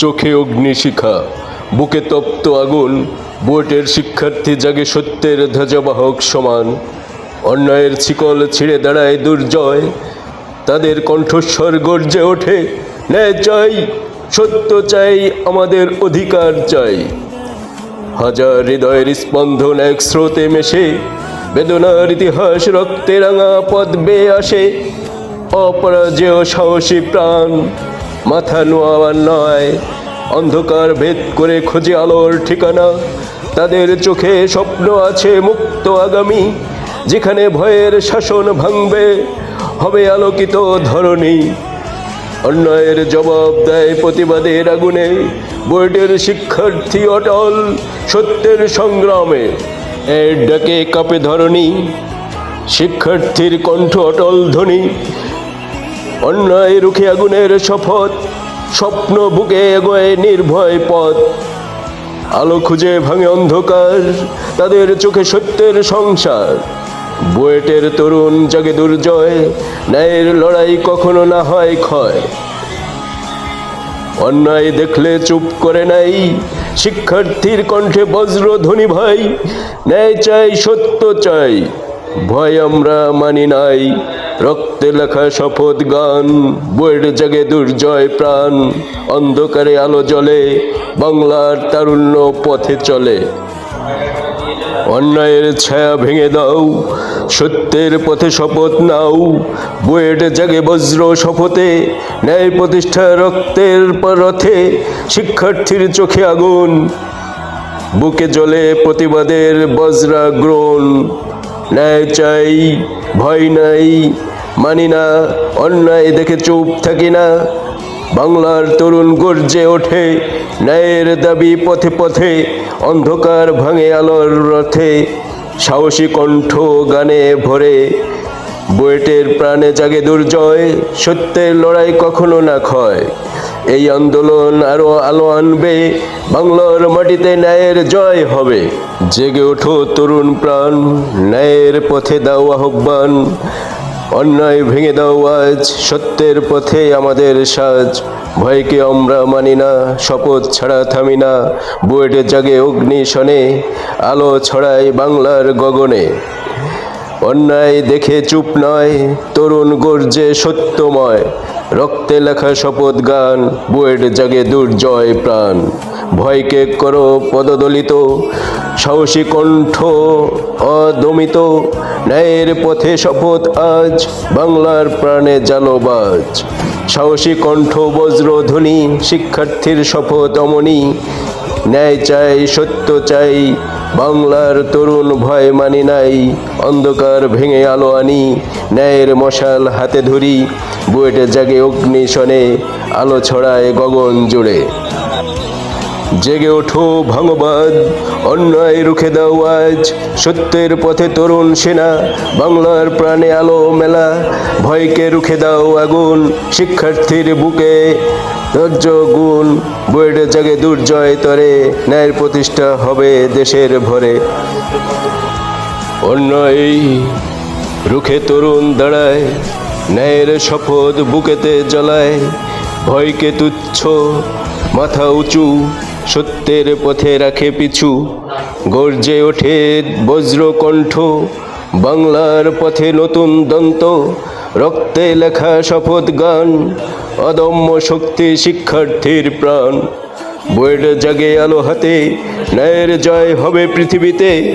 চোখে অগ্নিশিখা, বুকে তপ্ত আগুন, বুয়েটের শিক্ষার্থী জাগে সত্যের ধ্বজবাহক সমান। অন্যায়ের শিকল ছিঁড়ে দাঁড়ায় দুর্জয়, তাদের কণ্ঠস্বর গর্জে ওঠে, ন্যায় চাই, সত্য চাই, আমাদের অধিকার চাই। হাজার হৃদয়ের স্পন্দন এক স্রোতে মেশে, বেদনার ইতিহাস রক্তে রাঙা পদ বেয়ে আসে, অপরাজেয় সাহসী প্রাণ মাথা নোয়াবার নয়। অন্ধকার ভেদ করে খোঁজে আলোর ঠিকানা। তাদের চোখে স্বপ্ন আছে মুক্ত আগামী, যেখানে ভয়ের শাসন ভাঙবে। হবে আলোকিত ধরণী। অন্যায়ের জবাব দেয় প্রতিবাদের আগুনে। বোর্ডের শিক্ষার্থী অটল সত্যের সংগ্রামে। এর ডাকে কাপে ধরণী। শিক্ষার্থীর কণ্ঠ অটল ধ্বনি। অন্যায় রুখে আগুনের শপথ, স্বপ্ন বুকে এগোয় নির্ভয় পথ। আলো খুঁজে ভাঙে অন্ধকার, তাদের চোখে সত্যের সংসার। বুয়েটের তরুণ জাগে দুর্জয়, ন্যায়ের লড়াই কখনো না হয় ক্ষয়। অন্যায় দেখলে চুপ করে নাই, শিক্ষার্থীর কণ্ঠে বজ্র ধ্বনি ভাই ন্যায় চাই সত্য চাই, ভয় আমরা মানি নাই। রক্তে লেখা শপথ গান, বইয়ের জাগে দুর্জয় প্রাণ। অন্ধকারে আলো জ্বলে, বাংলার তারুণ্য পথে চলে। অন্যায়ের ছায়া ভেঙে দাও, সত্যের পথে শপথ নাও। বুয়েট জাগে বজ্র শপথে, ন্যায় প্রতিষ্ঠা রক্তের পর রথে শিক্ষার্থীর চোখে আগুন। বুকে জ্বলে প্রতিবাদের বজ্রা গ্রহণ ন্যায় চাই, ভয় নাই, মানি না, অন্যায় দেখে চুপ থাকি না। বাংলার তরুণ গর্জে ওঠে, ন্যায়ের দাবি পথে পথে, অন্ধকার ভাঙে আলোর রথে। সাহসী কণ্ঠ গানে ভরে, বুয়েটের প্রাণে জাগে দুর্জয়, সত্যের লড়াই কখনো না ক্ষয়। এই আন্দোলন আরও আলো আনবে, বাংলার মাটিতে ন্যায়ের জয় হবে। জেগে ওঠো তরুণ প্রাণ, ন্যায়ের পথে দাও আহ্বান। অন্যায় ভেঙে দাও আজ, সত্যের পথে আমাদের সাজ। ভয়কে আমরা মানি না, শপথ ছাড়া থামি না। বুয়েটে জাগে অগ্নি শনে, আলো ছড়ায় বাংলার গগনে। অন্যায় দেখে চুপ নয়, তরুণ গর্জে সত্যময়। রক্তে লেখা শপথ গান, বুয়েট জাগে দুর্জয় প্রাণ। ভয়কে করো পদদলিত, সাহসী কণ্ঠ অদমিত। ন্যায়ের পথে শপথ আজ, বাংলার প্রাণে জালোবাজ সাহসী কণ্ঠ, বজ্রধ্বনি, শিক্ষার্থীর শপথ অমনি। ন্যায় চাই, সত্য চাই বাংলার তরুণ ভয় মানি নাই, অন্ধকার ভেঙে আলো আনি, ন্যায়ের মশাল হাতে ধরি, বুয়েটে জাগে অগ্নি শনে, আলো ছড়ায় গগন জুড়ে জেগে ওঠো ভাঙবাদ অন্যায় রুখে দাও আজ, সত্যের পথে তরুণ সেনা, বাংলার প্রাণে আলো মেলা, ভয়কে রুখে দাও আগুন, শিক্ষার্থীর বুকে ধৈর্য, গুণ বইটে জাগে দুর্জয় তরে ন্যায়ের প্রতিষ্ঠা হবে দেশের ভরে। অন্যায় রুখে তরুণ দাঁড়ায়, ন্যায়ের শপথ বুকেতে জ্বলায়, ভয়কে তুচ্ছ, মাথা উঁচু, সত্যের পথে রাখে পিছু। গর্জে ওঠে বজ্রকণ্ঠ, বাংলার পথে নতুন দন্ত রক্তে লেখা শপথ গান, অদম্য শক্তি শিক্ষার্থীর প্রাণ। বইয়ের জাগে আলো হাতে, ন্যায়ের জয় হবে পৃথিবীতে।